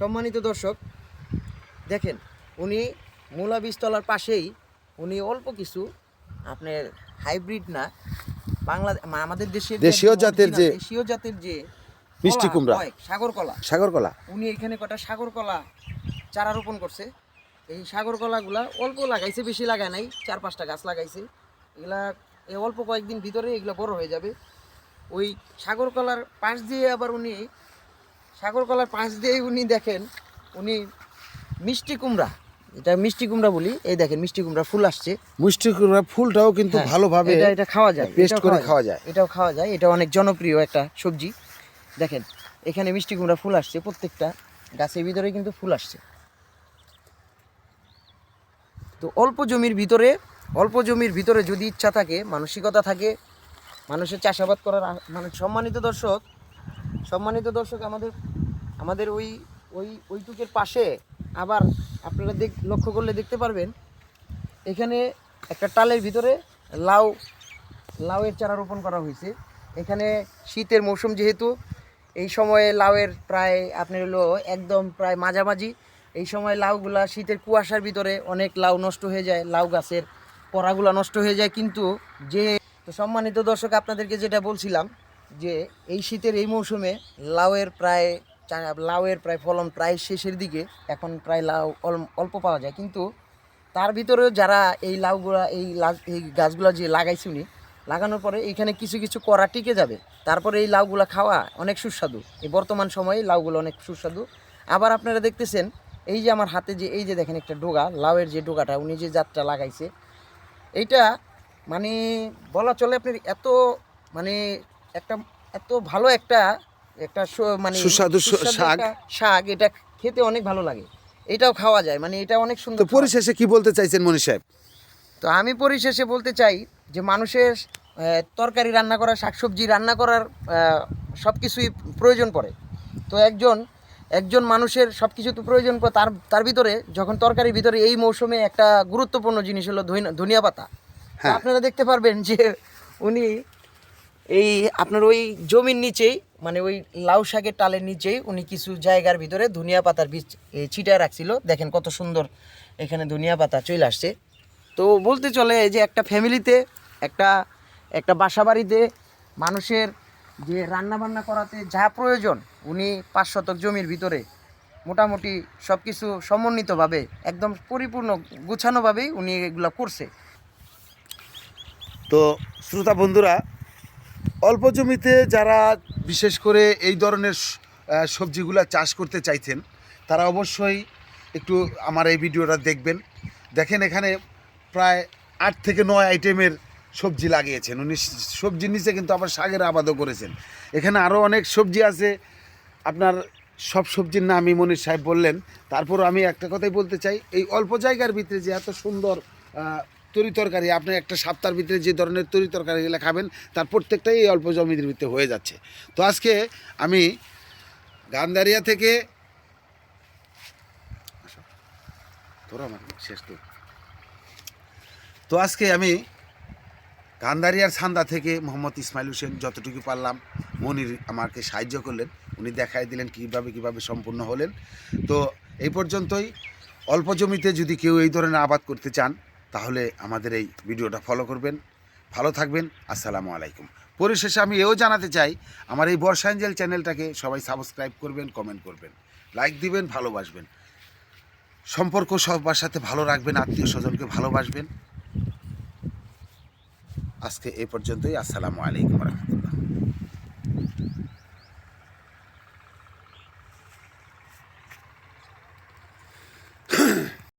সম্মানিত দর্শক দেখেন উনি মূলা বীজতলার পাশেই উনি অল্প কিছু আপনার হাইব্রিড না বাংলা আমাদের দেশের দেশীয় জাতের যে- দেশীয় জাতের যে মিষ্টি কুমড়া। হয়, সাগর কলা। সাগর কলা। উনি এখানে কটা সাগর কলা চারা রোপণ করছে। এই সাগর কলাগুলা অল্প লাগাইছে বেশি লাগায় নাই চার পাঁচটা গাছ লাগাইছে। এগুলা এই অল্প কয়েকদিন ভিতরে এগুলো বড় হয়ে যাবে। ওই সাগর কলার পাশ দিয়ে আবার উনি সাগর কলার পাশ দিয়ে উনি দেখেন উনি মিষ্টি কুমড়া এটা মিষ্টি কুমড়া বলি এই দেখেন মিষ্টি কুমড়া ফুল আসছে। মিষ্টি কুমড়া ফুলটাও কিন্তু হ্যাঁ, ভালোভাবে এটা এটা খাওয়া যায় পেস্ট করে খাওয়া যায়। এটাও খাওয়া যায় এটা অনেক জনপ্রিয় একটা সবজি। দেখেন এখানে মিষ্টি কুমড়া ফুল আসছে প্রত্যেকটা গাছের ভিতরে কিন্তু ফুল আসছে। তো অল্প জমির ভিতরে অল্প জমির ভিতরে যদি ইচ্ছা থাকে মানসিকতা থাকে মানুষের চাষাবাদ করার মানে সম্মানিত দর্শক সম্মানিত দর্শক আমাদের আমাদের ওই ওই ওইটুকের পাশে আবার আপনারা দেখ, লক্ষ্য করলে দেখতে পারবেন, এখানে একটা টালের ভিতরে লাউ, লাউয়ের চারা রোপণ করা হয়েছে। এখানে শীতের মৌসুম যেহেতু, এই সময়ে লাউয়ের প্রায় আপনার হলো একদম প্রায় মাঝামাঝি। এই সময় লাউগুলা শীতের কুয়াশার ভিতরে অনেক লাউ নষ্ট হয়ে যায়, লাউ গাছের পরাগুলা নষ্ট হয়ে যায়। কিন্তু যে তো সম্মানিত দর্শক, আপনাদেরকে যেটা বলছিলাম যে এই শীতের এই মৌসুমে লাউয়ের প্রায় লাউয়ের প্রায় ফলন প্রায় শেষের দিকে, এখন প্রায় লাউ অল- অল্প পাওয়া যায়। কিন্তু তার ভিতরেও যারা এই লাউগুলা, এই এই গাছগুলা যে লাগাইছে উনি, লাগানোর পরে এইখানে কিছু কিছু করা টিকে যাবে। তারপরে এই লাউগুলা খাওয়া অনেক সুস্বাদু। এই বর্তমান সময়ে লাউগুলো অনেক সুস্বাদু। আবার আপনারা দেখতেছেন, এই যে আমার হাতে যে, এই যে দেখেন একটা ডোগা, লাউয়ের যে ডোগাটা, উনি যে জাতটা লাগাইছে, এইটা মানে বলা চলে আপনার এত মানে একটা, এত ভালো একটা একটা মানে সুস্বাদু শাক। শাক এটা খেতে অনেক ভালো লাগে এটাও খাওয়া যায় মানে এটা অনেক সুন্দর। পরিশেষে কি বলতে চাইছেন মনি সাহেব তো আমি পরিশেষে বলতে চাই যে মানুষের তরকারি রান্না করা শাকসবজি রান্না করার সব কিছুই প্রয়োজন পড়ে তো একজন একজন মানুষের সব কিছু তো প্রয়োজন পড়ে তার তার ভিতরে যখন তরকারির ভিতরে এই মৌসুমে একটা গুরুত্বপূর্ণ জিনিস হলো ধনিয়া পাতা হ্যাঁ। আপনারা দেখতে পারবেন যে উনি এই আপনার ওই জমির নিচেই মানে ওই লাউ শাকের টালের নিচেই উনি কিছু জায়গার ভিতরে ধনিয়া পাতার বীজ এ, ছিটায় রাখছিল। দেখেন কত সুন্দর এখানে ধনিয়া পাতা চলে আসছে। তো বলতে চলে যে একটা ফ্যামিলিতে একটা একটা বাসা বাড়িতে মানুষের যে রান্না বান্না করাতে যা প্রয়োজন উনি পাঁচ শতক জমির ভিতরে মোটামুটি সব কিছু সমন্বিতভাবে একদম পরিপূর্ণ গুছানোভাবেই উনি এগুলো করছে। তো শ্রোতা বন্ধুরা অল্প জমিতে যারা বিশেষ করে এই ধরনের সবজিগুলা চাষ করতে চাইছেন, তারা অবশ্যই একটু আমার এই ভিডিওটা দেখবেন। দেখেন এখানে প্রায় আট থেকে নয় আইটেমের সবজি লাগিয়েছেন। উনি সবজির নিচে কিন্তু আবার শাকের আবাদও করেছেন। এখানে আরও অনেক সবজি আছে। আপনার সব সবজির নামই মনির সাহেব বললেন। তারপর আমি একটা কথাই বলতে চাই, এই অল্প জায়গার ভিতরে যে এত সুন্দর তরি তরকারি, আপনি একটা সপ্তাহের ভিতরে যে ধরনের তরি তরকারিগুলো খাবেন, তার প্রত্যেকটাই এই অল্প জমির ভিতরে হয়ে যাচ্ছে। তো আজকে আমি গান্ধারিয়া থেকে শেষ তো তো আজকে আমি গান্ধারিয়ার ছান্দা থেকে মোহাম্মদ ইসমাইল হোসেন যতটুকু পারলাম মনির আমাকে সাহায্য করলেন, উনি দেখাই দিলেন কীভাবে কীভাবে সম্পূর্ণ হলেন। তো এই পর্যন্তই। অল্প জমিতে যদি কেউ এই ধরনের আবাদ করতে চান তাহলে আমাদের এই ভিডিওটা ফলো করবেন। ভালো থাকবেন, আসসালামু আলাইকুম। পরিশেষে আমি এও জানাতে চাই, আমার এই বর্ষা অ্যাঞ্জেল চ্যানেলটাকে সবাই সাবস্ক্রাইব করবেন কমেন্ট করবেন লাইক দিবেন, ভালোবাসবেন। সম্পর্ক সবার সাথে ভালো রাখবেন, আত্মীয় স্বজনকে ভালোবাসবেন। আজকে এ পর্যন্তই, আসসালামু আলাইকুম রহমতুল্লাহ।